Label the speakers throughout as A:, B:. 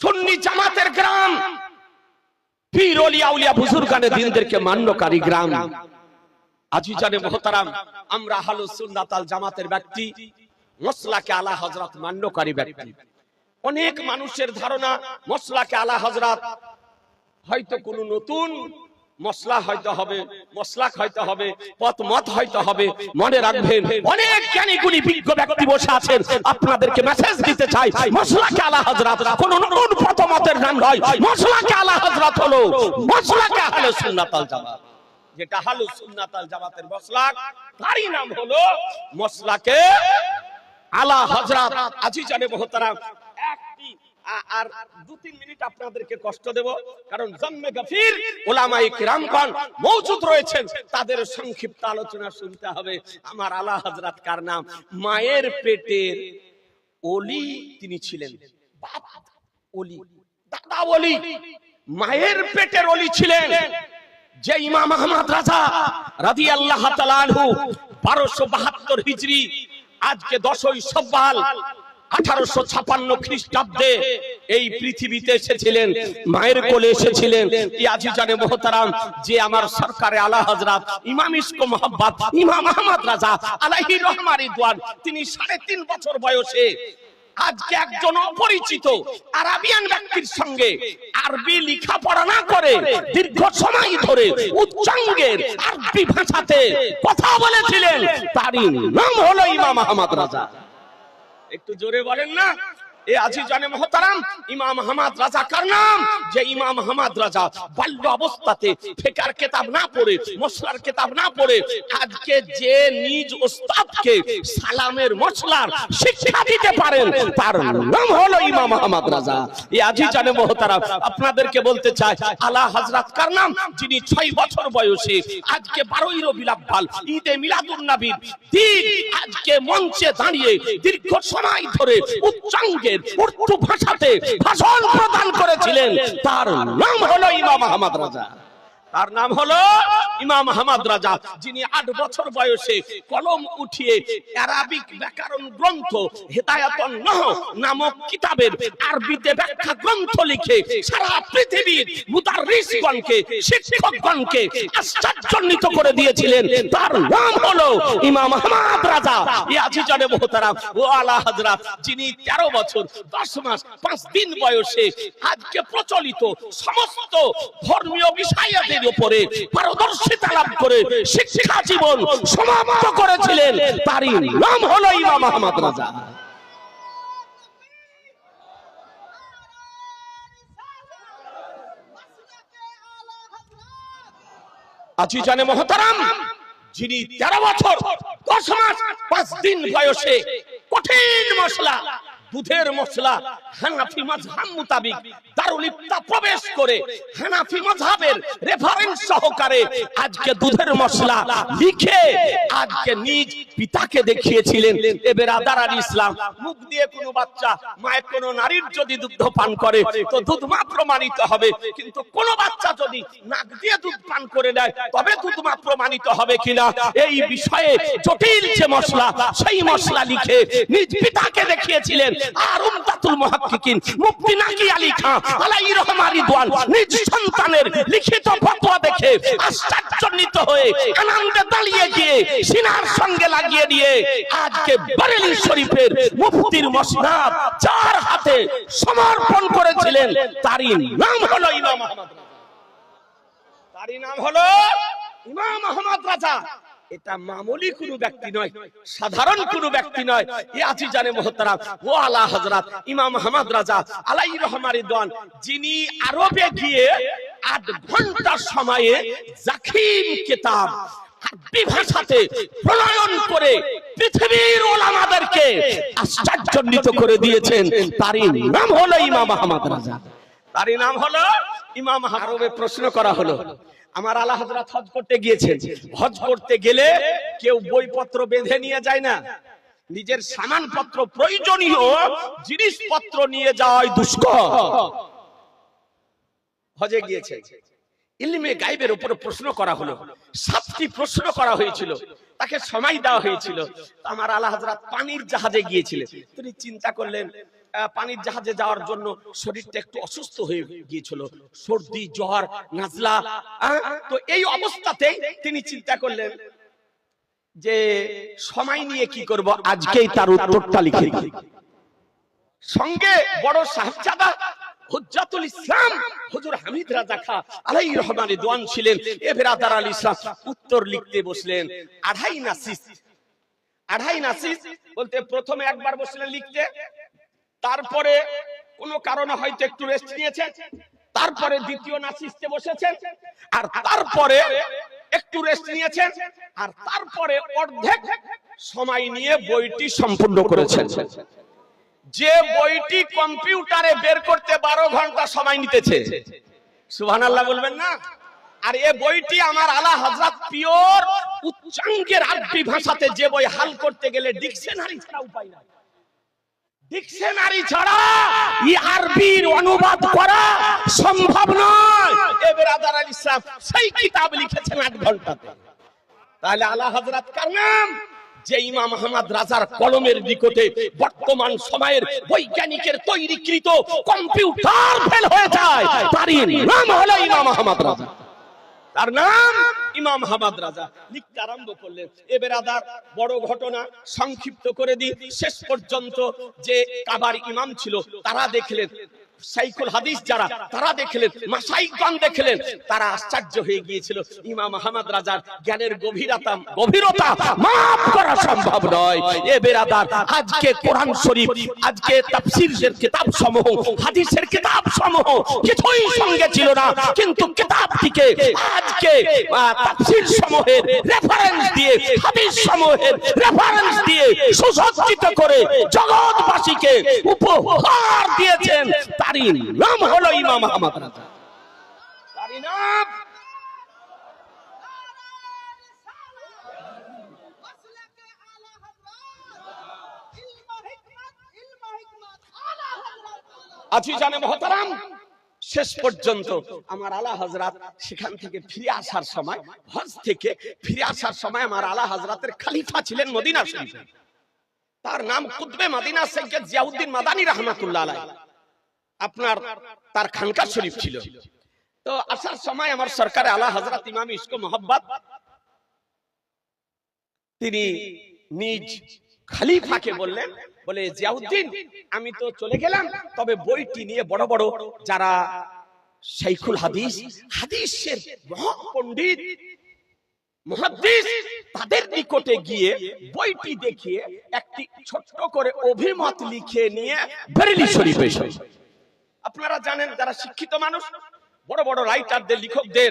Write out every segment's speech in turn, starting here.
A: সুন্নি জামাতের গ্রাম। পীর অলিয়া উলিয়া দিনদেরকে মান্যকারী গ্রাম। আজি জানে মহতারাম, আমরা হালু সুন্নাতাল জামাতের ব্যক্তি, মসলাকে আলা হজরত মান্যকারী ব্যক্তি। অনেক মানুষের ধারণা, মসলাকে আলা হজরত হয়তো কোনো নতুন মশলা হয়তো হবে, মশলাক হয়তো হবে পথ মত হয়তো হবে। মনে রাখবেন, অনেক জ্ঞানী গুণী বিজ্ঞ ব্যক্তি বসে আছেন। আপনাদেরকে মেসেজ দিতে চাই, মশলাকে আলা হজরত কোন নতুন পথ মতের নাম নয়। মশলাকে আলা হজরত হলো, মশলাকে আহলে সুন্নাতাল জামাত। যেটা হালু সুন্নাতাল জামাতের মশলাক, তারই নাম হলো মশলাকে আলা হজরত আজি জানে মহতারাম আর দু তিন মিনিট আপনাদেরকে কষ্ট দেব, কারণ গফির ওলামাই মৌজুদ রয়েছেন। তাদের সংক্ষিপ্ত আলোচনা শুনতে হবে। আমার আলা হজরত কার নাম? মায়ের পেটের ওলি তিনি ছিলেন। বাপ দাদা ওলি মায়ের পেটের ছিলেন। যে ইমাম আহমদ রাজা রাদি আল্লাহ তালানহু বারোশো বাহাত্তর হিজড়ি আজকে দশই সব্বাল আঠারোশো ছাপান্ন খ্রিস্টাব্দে এই পৃথিবীতে এসেছিলেন মায়ের কোলে এসেছিলেন মোহতারাম যে আমার সরকারে আলা হজরত ইমাম ইস্কো মোহাম্মদ ইমাম আহমদ রাজা আলাহি রহমারি দোয়ান তিনি সাড়ে তিন বছর বয়সে আজকে একজন অপরিচিত আরাবিয়ান ব্যক্তির সঙ্গে আরবি লেখাপড়া না করে দীর্ঘ সময় ধরে উচ্চাঙ্গের আরবি ভাষাতে কথা বলেছিলেন। তারই নাম হলো ইমাম আহমদ রাজা। একটু জোরে বলেন না? আপনাদেরকে বলতে চাই, আলা হযরত কার নাম? যিনি ছয় বছর বয়সে আজকে বারোই রবিউল আব্বাল ঈদে মিলাদুন নবীর দিন আজকে মঞ্চে দাঁড়িয়ে দীর্ঘ সময় ধরে উচ্চাঙ্গের উর্দু ভাষাতে ভাষণ প্রদান করেছিলেন। তার নাম হলো ইমাম আহমদ রাজা। তার নাম হলো ইমাম আহমদ রাজা, যিনি আট বছর বয়সে কলম উঠিয়ে আরবিক ব্যাকরণ গ্রন্থ হেদায়াতন নহ নামক কিতাবের আরবিতে ব্যাখ্যা গ্রন্থ লিখে সারা পৃথিবীর মুদাররিসগণকে শিক্ষকগণকে আশ্চর্যান্বিত করে দিয়েছিলেন। তার নাম হলো ইমাম আহমদ রাজা। ইয়াজি জানে মোহতারাম। ও আলা হযরত যিনি 13 বছর 10 মাস 5 দিন বয়সে আজকে প্রচলিত সমস্ত ধর্মীয় বিষয়াদের উপরে পারদর্শিতা লাভ করে শিক্ষা জীবন সমাপ্ত করেছিলেন তারই নাম হলো ইমাম আহমদ রাজা। আজি জানে মহতারাম যিনি তেরো বছর দশ মাস পাঁচ দিন বয়সে কঠিন মশলা দুধের মশলা হানাফি মাযহাব মোতাবিক দারুল ইফতা প্রবেশ করে হানাফি মাযহাবের রেফারেন্স সহকারে আজকে দুধের মশলা লিখে আজকে নিজ পিতাকে দেখিয়েছিলেন এ বেরাদার আল ইসলাম। মুখ দিয়ে কোনো বাচ্চা, মায়ের কোন নারীর যদি দুধ পান করে, তো দুধ মা প্রমাণিত হবে। কিন্তু কোন বাচ্চা যদি নাক দিয়ে দুধ পান করে নেয়, তবে দুধ মা প্রমাণিত হবে কিনা? এই বিষয়ে জটিল যে মশলা, সেই মশলা লিখে নিজ পিতাকে দেখিয়েছিলেন আর উমদাতুল মুহাক্কিকিন, মুফতি নাকি আলী খান আলাইহি নিজ সন্তানের লিখিত ফতোয়া দেখে হয়ে আনন্দে গিয়ে সিনার সঙ্গে লাগিয়ে দিয়ে আজকে শরীফের মুফতির মসনাদ চার হাতে সমর্পণ করেছিলেন। তারই নাম হলো ইমাম আহমদ। তারই নাম হলো ইমাম আহমদ রাজা। এটা মামুলি কোনো ব্যক্তি নয়, সাধারণ কোনো ব্যক্তি নয়। এ আছি জানে মোহতারাম, ও আলা হযরত ইমাম আহমদ রাজা আলাই রহমানি দোয়ান যিনি আরবে গিয়ে আট ঘণ্টা সময়ে জাকিম কিতাব ভাষাতে প্রণয়ন করে পৃথিবীর ওলামাদেরকে আশ্চর্যান্বিত করে দিয়েছেন। তারই নাম হলো ইমাম আহমদ রাজা। তারই নাম হলো ইমাম আরবে প্রশ্ন করা হলো আমার আলা হযরত হজ করতে গিয়েছেন হজ করতে গেলে কেউ বইপত্র বেঁধে নিয়ে যায় না। নিজের সামানপত্র প্রয়োজনীয় জিনিসপত্র নিয়ে যাওয়াই দুষ্কর। হজে গিয়েছে। ইলমে গাইবের উপরে প্রশ্ন করা হলো সাতটি প্রশ্ন করা হয়েছিল তাকে সময় দেওয়া হয়েছিল। আমার আলা হযরত পানির জাহাজে গিয়েছিলেন। তিনি চিন্তা করলেন পানির জাহাজে যাওয়ার জন্য শরীরটা একটু অসুস্থ হয়ে গিয়েছিল। সর্দি, জ্বর, নাজলা তো এই অবস্থাতেই তিনি চিন্তা করলেন যে সময় নিয়ে কি করব, আজকেই তার উত্তরটা লিখে সঙ্গে বড় সাহেবজাদা হুজ্জাতুল ইসলাম, হুজুর হামিদ রাজা খা আলাই রহমানে দোয়ান ছিলেন। এ বেরাদার আল ইসলাম উত্তর লিখতে বসলেন, আড়াই নাসিস। আড়াই নাসিস বলতে প্রথমে একবার বসলেন লিখতে। তারপরে কোনো কারণে হয়তো একটু রেস্ট নিয়েছেন, তারপরে দ্বিতীয় নাসিসতে বসেছেন, আর তারপরে একটু রেস্ট নিয়েছেন, আর তারপরে অর্ধেক সময় নিয়ে বইটি সম্পূর্ণ করেছেন। যে বইটি কম্পিউটারে বের করতে বারো ঘণ্টা সময় নিতেছে। সুহান আল্লাহ বলবেন না? আর এ বইটি আমার আলা হজরত পিওর উচ্চাঙ্গের আরবি ভাষাতে যে বই হাল করতে গেলে ডিকশনারি ছাড়া উপায় নাই। ডিকশনারি ছাড়া ই আরবির অনুবাদ করা সম্ভব নয়। এ বেরাদার আল ইসলাম সেই কিতাব লিখেছেন আট ঘন্টাতে। তাহলে আলা হজরত কার নাম? যে ইমাম আহমদ রাজার কলমের নিকটে বর্তমান সময়ের বৈজ্ঞানিকের তৈরিকৃত কম্পিউটার ফেল হয়ে যায়। তারই নাম হলো ইমাম আহমদ রাজা। তার নাম? ইমাম হামাদ রাজা লিখতে আরম্ভ করলেন। এ বেরাদার, বড় ঘটনা সংক্ষিপ্ত করে দিই। শেষ পর্যন্ত যে কাবার ইমাম ছিল, তারা দেখলেন, সাইকুল হাদিস যারা, তারা দেখলেন দেখলেন, তারা আশ্চর্য হয়ে গিয়েছিল। ইমাম আহমদ রাজার জ্ঞানের গভীরতা গভীরতা করা সম্ভব নয়। এ বেরাদার, আজকে কোরআন শরীফ, আজকে তাফসীরের কিতাব সমূহ হাদিসের কিতাব সমূহ কিছুই সঙ্গে ছিল না। কিন্তু কিতাবটিকে, আজকে তাফসীর সমূহের রেফারেন্স দিয়ে হাদিস সমূহের রেফারেন্স দিয়ে সুসজ্জিত করে জগৎবাসীকে উপহার দিয়েছেন। তারই নাম হলো ইমাম আহমদ রাজা। তারই মহতারাম। শেষ পর্যন্ত আমার আলা হজরত সেখান থেকে ফিরে আসার সময়, হজ থেকে ফিরে আসার সময় আমার আলা হজরতের খালিফা ছিলেন মদিনা শরীফে। তার নাম কুতবে মদিনা সৈয়দ জিয়াউদ্দিন মাদানী রহমাতুল্লাহ আপনার, তার খানকা শরীফ ছিল। তো আসার সময় আমার সরকারে আলা হজরত ইমাম ইসকো মোহাব্বত, তিনি নিজ খালিফাকে বললেন বলে জিয়াউদ্দিন আমি তো চলে গেলাম। তবে বইটি নিয়ে বড় বড় যারা শাইখুল হাদিস হাদিসের মহাপণ্ডিত মুহাদ্দিস তাদের নিকটে গিয়ে বইটি দেখিয়ে একটি ছোট্ট করে অভিমত লিখে নিয়ে বেরেলি শরীফে এসে। আপনারা জানেন যারা শিক্ষিত মানুষ বড় বড় রাইটারদের লেখকদের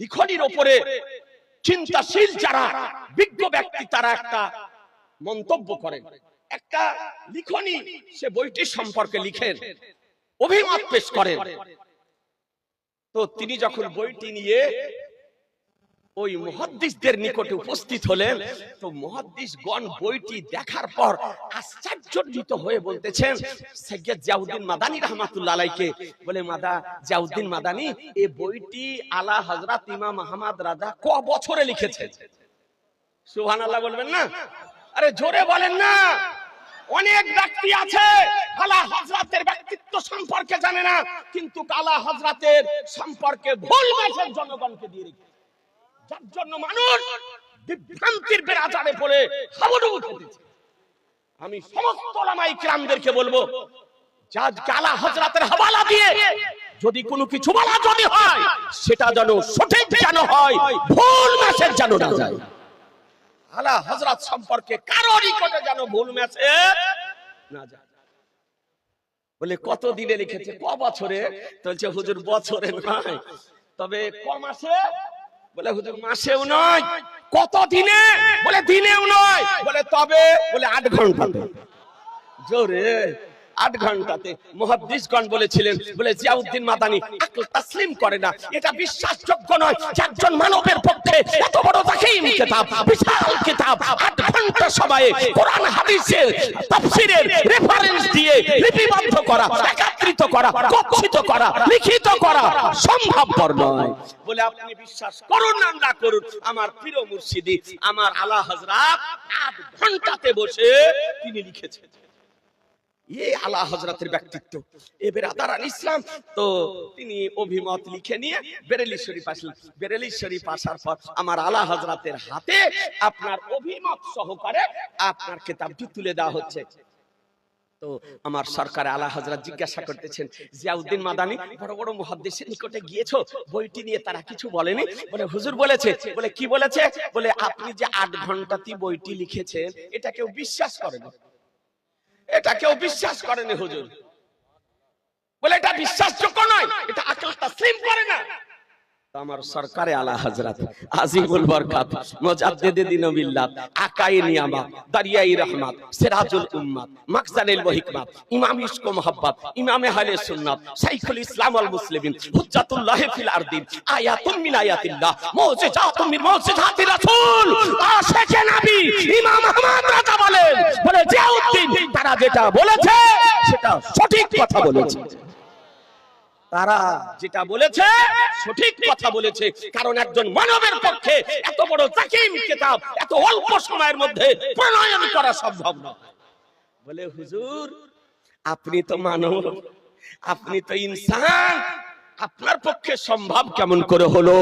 A: লিখনির ওপরে চিন্তাশীল যারা বিজ্ঞ ব্যক্তি তারা একটা মন্তব্য করেন। একটা লিখনি, সে বইটি সম্পর্কে লিখেন, অভিমত পেশ করেন। তো তিনি যখন বইটি নিয়ে ওই মুহাদ্দিসদের নিকটে উপস্থিত হলেন, তো মুহাদ্দিসগণ বইটি দেখার পর আশ্চর্যজনিত হয়ে বলতেছেন, সৈয়দ জিয়াউদ্দিন মাদানী রহমাতুল্লাহ আলাইকে। বলে, মাদা, জিয়াউদ্দিন মাদানী এই বইটি আলা হযরত ইমাম আহমদ রাজা ক বছরে লিখেছেন? সুবহানাল্লাহ বলবেন না? আরে জোরে বলেন না। অনেক ব্যক্তি আছে আলা হজরতের ব্যক্তিত্ব সম্পর্কে জানে না, কিন্তু আলা হজরতের সম্পর্কে ভুল মেসেজ জনগণকে দিয়ে রেখে যার জন্য মানুষ বিভ্রান্তির বেড়াচারে পড়ে হাবুডুবু খেতেছে আমি সমস্ত ওলামাই কিরামদেরকে বলব জাজ কালা হজরতের হাওয়ালা দিয়ে যদি কোনো কিছু বলা যদি হয়, সেটা যেন সঠিক যেন হয়, ভুল মেসেজ যেন না যায়। আলা হজরত সম্পর্কে কারও নিকটে যেন ভুল মেসেজ না যায়। বলে, কত দিনে লিখেছে? ক বছরে? বলছে, হুজুর, বছরে নয়। তবে ক মাসে? বলে, হুজুর, মাসেও নয়। কত দিনে? বলে, দিনেও নয়। বলে, তবে? বলে, আট ঘন্টাতে। জোরে। আট ঘন্টাতে মহাদিসগণ বলেছিলেন, বলে জিয়াউদ্দিন মাদানি, আকল তাসলিম করে না। এটা বিশ্বাসযোগ্য নয় একজন মানবের পক্ষে এত বড় জাকিম কিতাব, বিশাল কিতাব, আট ঘণ্টা সময়ে কোরআন হাদিসের তাফসীরের রেফারেন্স দিয়ে লিপিবদ্ধ করা, একত্রিত করা গচ্ছিত করা, লিখিত করা সম্ভবপর নয়। বলে আপনি বিশ্বাস করুন আর না করুন, আমার প্রিয় মুর্শিদি, আমার আলা হযরত আট ঘন্টাতে বসে তিনি লিখেছেন। আলা হজরতের ব্যক্তিত্ব। এ বেরাদারান ইসলাম। তো তিনি অভিমত লিখে নিয়ে বেরেলি শরীফ আসলেন। বেরেলি শরীফ আসার পর আমার আলা হজরতের হাতে আপনার অভিমত সহকারে আপনার কিতাবটি তুলে দেওয়া হচ্ছে। তো আমার সরকার আলা জিজ্ঞাসা করতেছেন, জিয়াউদ্দিন মাদানি, বড় বড় মুহাদ্দিসের নিকটে গিয়েছো? বইটি নিয়ে তারা কিছু বলেনি? বলে, হুজুর বলেছে। বলে, কি বলেছে? বলে, আপনি যে আট ঘন্টাতে বইটি লিখেছেন, এটা কেউ বিশ্বাস করে না। এটা কেউ বিশ্বাস করেনি হুজুর। বলে এটা বিশ্বাসযোগ্য নয় এটা আকাশটা তাসলিম করে না। আমার সরকারে আলা হযরত আজিমুল বরকাত মুজাদ্দিদে দিনবিল্লাহ আকাই নিয়ামত দারিয়াই রহমত সিরাজুল উম্মাত মাকসানিল হিকমত ইমাম ইশক মোহাব্বত ইমাম আহলে সুন্নাত শাইখুল ইসলাম ওয়াল মুসলিমিন হুজ্জাতুল্লাহ ফিল আরদিন আয়াতুন মিন আয়াতিল্লাহ মুজিজাতুন মিন মুজিজাতি রাসূল। আশিকে নবী ইমাম আহমদ রাজা বলেন বলে জিয়াউদ্দিন তারা যেটা বলেছে সেটা সঠিক কথা বলেছে। তারা যেটা বলেছে, সঠিক কথা বলেছে। কারণ একজন মানবের পক্ষে এত বড় তাকিম কিতাব, এত অল্প সময়ের মধ্যে প্রণয়ন করা সম্ভব নয়। বলে, হুজুর, আপনি তো মানব, আপনি তো ইনসান। আপনার পক্ষে সম্ভব কেমন করে হলো?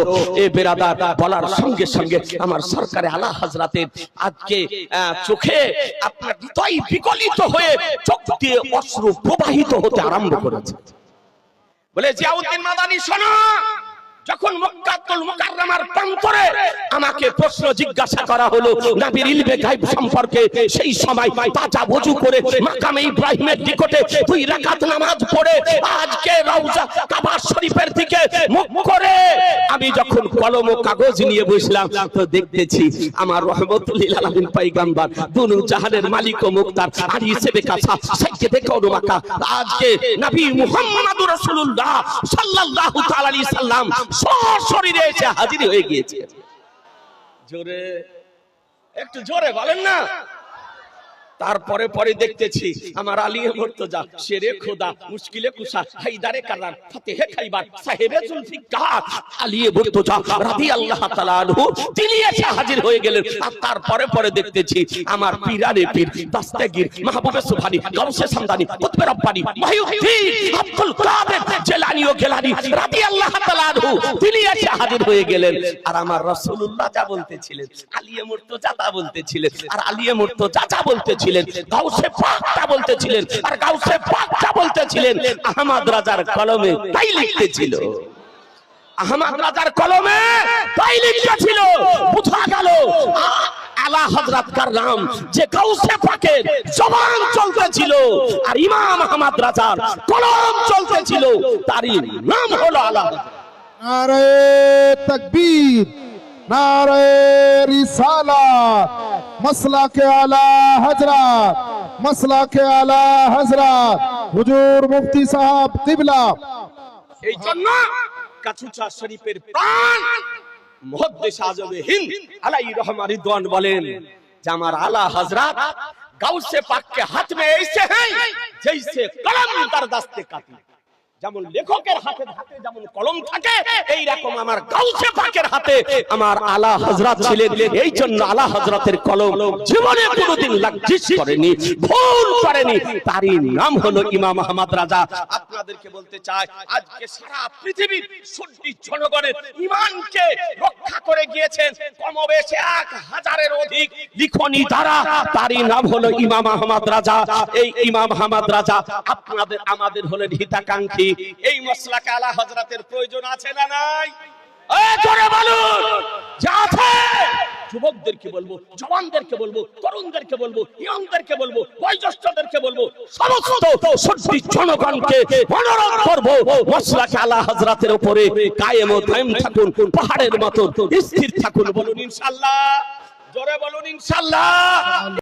A: এ বেরাদার, বলার সঙ্গে সঙ্গে আমার সরকারে আলা হাজরাতের আজকে চোখে আপনার হৃদয় বিকলিত হয়ে চোখ দিয়ে অশ্রু প্রবাহিত হতে আরম্ভ করেছে। বলে জিয়াউদ্দিন মাদানি শোনো! যখন মক্কাতুল মুকাররমার প্রান্তরে আমাকে প্রশ্ন জিজ্ঞাসা করা হলো, নবীর ইলমে গায়ব সম্পর্কে সেই সময় তাজা ওযু করে মাকামে ইব্রাহিমের নিকটে দুই রাকাত নামাজ পড়ে আজকে রওজা কাবা শরীফের দিকে মুখ করে আমি যখন কলম ও কাগজ নিয়ে বসলাম, তো দেখতেছি আমার রহমতুল্লিল আলামিন পয়গম্বর দুনু জাহানের মালিক ও মুক্তার আর হিসেবে কাছা সাইকে কোন মাকা। আজকে নবী মুহাম্মদুর রাসূলুল্লাহ সাল্লাল্লাহু তাআলা আলাইহি সাল্লাম সশরীরে এসে হাজির হয়ে গিয়েছে। জোরে একটু জোরে বলেন না। তারপরে পরে দেখতেছি আমার আলিয়ে মর্তজা শেরে খোদা, মুশকিলে কুসা হাইদারে কারার ফাতেহে খাইবার, সাহেবে জুলফিকার। আলিয়ে মর্তজা রাদিয়াল্লাহু তাআলা আনহু, তিনি এসে হাজির হয়ে গেলেন। আর তারপরে পরে দেখতেছি আমার পীরানে পীর, দাস্তাগীর, মাহবুবে সুবহানি, গাউসে সামদানি, কুতবে রব্বানি, মহিউদ্দিন, আব্দুল কাদের, জেলানি ও গেলানি রাদিয়াল্লাহু তাআলা আনহু, তিনি এসে হাজির হয়ে গেলেন। আর আমার রাসূলুল্লাহ যা বলতেছিলেন আলিয়ে মর্তজা তা বলতেছিলেন। আর আলিয়ে মর্তজা যা বলতেছিলেন গাউসে পাকটা বলতেছিলেন, আর গাউসে পাকটা বলতেছিলেন, আহমদ রাজার কলমে তাই লিখতেছিল আহমদ রাজার কলমে তাই লিখতেছিল বুঝা গেল আলা হযরত কাররাম যে গাউসে পাকের জবান চলতেছিল, আর ইমাম আহমদ রাজার কলম চলতেছিল, তারই নাম হলো আলা।
B: নারে তকবীর নারে রিসালাত মসলা কে আলা হজরত মসলা কে আলা হজরত হুজুর মুফতি সাহেব কিবলা
A: এই জন্য কাছুচা শরীফের প্রাণ মুহাদ্দিস আজমে হিন্দ আলাই রহমান রিদওয়ান বলেন যে আমার আলা হযরত গাউসে পাক के हाथ में ऐसे हैं जैसे कलम তার দাস্তে কাটি যেমন লেখকের হাতে হাতে যেমন কলম থাকে এই রকম আমার গাউসে পাকের হাতে আমার আলা হযরত ছিলেন। এই জন্য আলা হযরতের কলম জীবনে কোনোদিন লজ্জিত করেনি, ভুল করেনি। তারই নাম হলো ইমাম আহমদ রাজা। আপনাদেরকে বলতে চাই, আজকে সারা পৃথিবীর সত্যি জনগণের ইমানকে রক্ষা করে গিয়েছেন। কমবেশে এক হাজারের অধিক লিখনি দ্বারা। তারই নাম হলো ইমাম আহমদ রাজা। এই ইমাম আহমদ রাজা আপনাদের, আমাদের হলেন হিতাকাঙ্ক্ষী। এই মশলাকে আলা হজরতের প্রয়োজন আছে না নাই? যুবকদেরকে বলব, জওয়ানদেরকে বলব, তরুণদেরকে বলব, ইয়ংদেরকে বলব, বয়োজ্যেষ্ঠদেরকে বলব, সমস্ত সত্যি জনগণকে হজরতের উপরে কায়েম ও থাকুন, পাহাড়ের মতো স্থির থাকুন বলুন ইনশাআল্লাহ। জোরে বলুন ইনশাআল্লাহ।